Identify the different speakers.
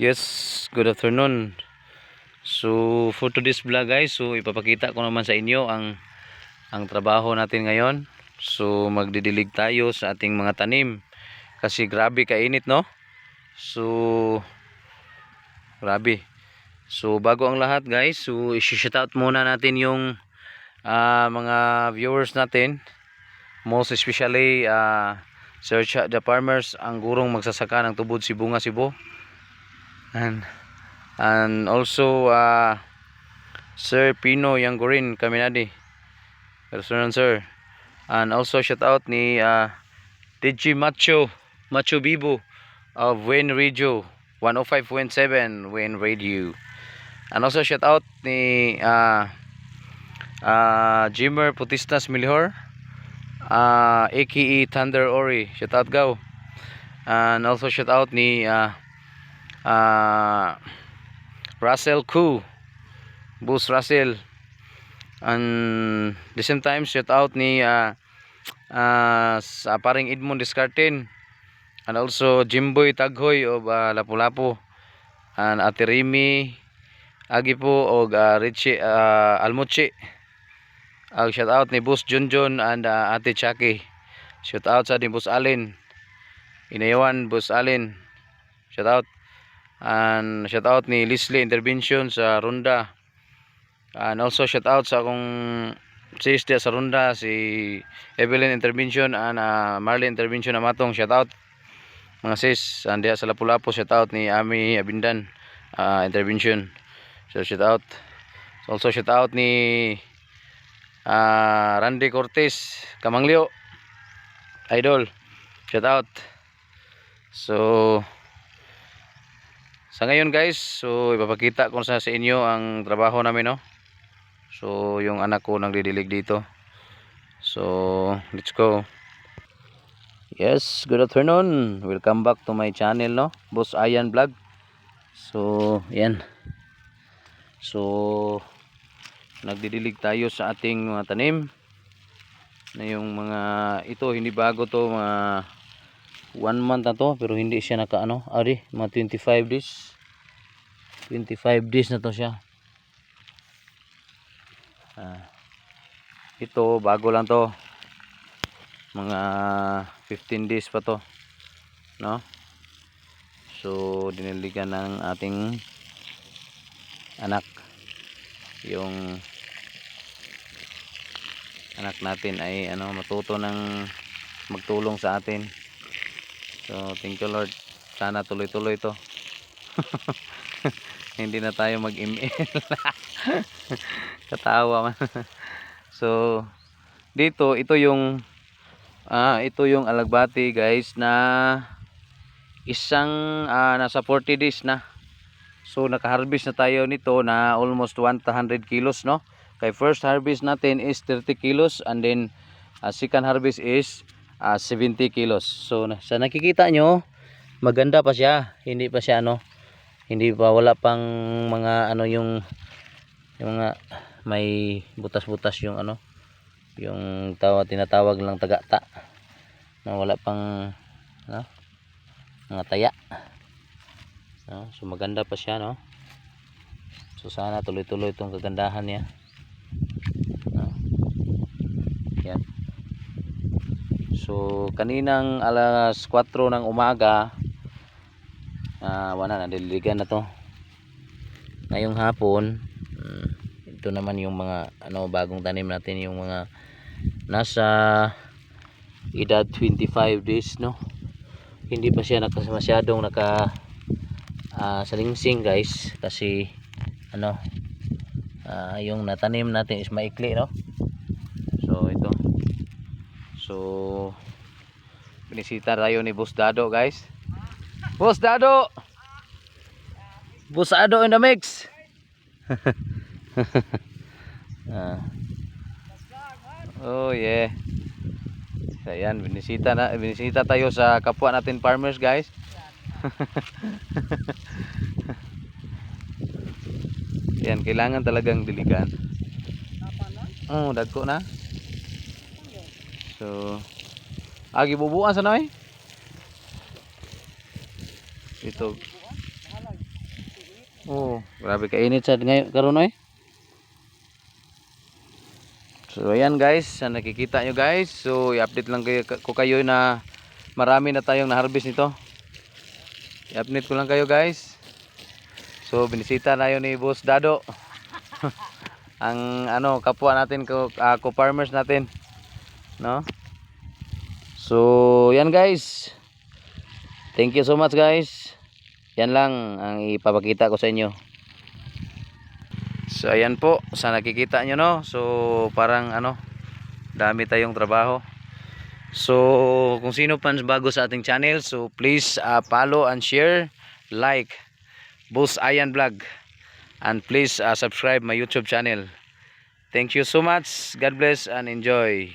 Speaker 1: Yes, good afternoon. So, for today's vlog guys, so ipapakita ko naman sa inyo ang ang trabaho natin ngayon. So, magdidilig tayo sa ating mga tanim. Kasi grabe kainit, no? So, grabe. So, bago ang lahat guys, so i-shout out muna natin yung ah, mga viewers natin. Most especially, ah, Search the Farmers, ang gurong magsasaka ng tubod si Bunga Sibo. And and also uh, Sir Pino Yangorin Kaminadi. Personal sir. And also shout out ni uh, DJ Macho Macho Bibo of Win Radio 105.7 Win Radio. And also shout out ni uh, uh, Jimmer Putistas Milhor uh, aka Thunder Ori. Shout out go. And also shout out ni uh, uh, Russell Koo Bus Russell. And the same time shout out ni uh, uh, sa paring Edmond Descartin and also Jimboy Taghoy of uh, Lapu-Lapu. And Ate Rimi Agi po og uh, Richie uh, Almuchi ang shout out ni Bus Junjun and uh, Ate Chucky. Shout out sa ni Bus Alin Inayawan Bus Alin shout out and shout out ni Leslie Intervention sa Ronda and also shout out sa akong sis dia sa Ronda si Evelyn Intervention and uh, Marlene Intervention na matong shout out. Mga sis and dia sa Lapu-Lapu shout out ni Ami Abindan uh, Intervention. So shout out. Also shout out ni uh, Randy Cortez Kamanglio Idol. Shout out. So sa ngayon guys, so ipapakita ko sa sa inyo ang trabaho namin no. So yung anak ko nagdidilig dito. So let's go. Yes, good afternoon. Welcome back to my channel no. Boss Ayan Vlog. So yan. So nagdidilig tayo sa ating mga tanim. Na yung mga ito hindi bago to mga one month na to pero hindi siya naka ano ari mga 25 days. 25 days na to siya. Ah, ito bago lang to. Mga 15 days pa to no? So diniligan ng ating anak. Yung anak natin ay ano matuto ng magtulong sa atin So, thank you Lord. Sana tuloy-tuloy to. Hindi na tayo mag-email. Katawa man. so, dito, ito yung ah, ito yung alagbati guys na isang ah, nasa 40 days na. So, naka-harvest na tayo nito na almost 100 kilos, no? Kay first harvest natin is 30 kilos and then ah, second harvest is ah, 70 kilos. So sa nakikita nyo, maganda pa siya. Hindi pa siya ano, hindi pa wala pang mga ano yung yung mga may butas-butas yung ano, yung tawa tinatawag lang tagata. Na wala pang ano, mga taya. No? So maganda pa siya no. So sana tuloy-tuloy itong kagandahan niya. No? Yan. So kaninang alas 4 ng umaga ah wala na diligan na to. Ngayong hapon mm, ito naman yung mga ano bagong tanim natin yung mga nasa edad 25 days no. Hindi pa siya naka masyadong naka ah, salingsing guys kasi ano ah, yung natanim natin is maikli no. So binisita tayo ni Boss Dado, guys. Boss Dado! Boss Dado in the mix! ah. Oh, yeah. So, Ayan, binisita, na, binisita tayo sa kapwa natin farmers, guys. Yan, kailangan talagang diligan. Oh, dagko na. So, agi bubuan sa nay. Ito. Oh, grabe kainit sa ngayon karon oy. So ayan guys, sa nakikita nyo guys. So i-update lang kayo, ko kayo na marami na tayong na-harvest nito. I-update ko lang kayo guys. So binisita na yun ni Boss Dado. Ang ano, kapwa natin ko ako farmers natin. No? So yan guys. Thank you so much guys. Yan lang ang ipapakita ko sa inyo. So ayan po, sa nakikita nyo no. So parang ano, dami tayong trabaho. So kung sino pa bago sa ating channel, so please uh, follow and share, like Boss Ayan Vlog. And please uh, subscribe my YouTube channel. Thank you so much. God bless and enjoy.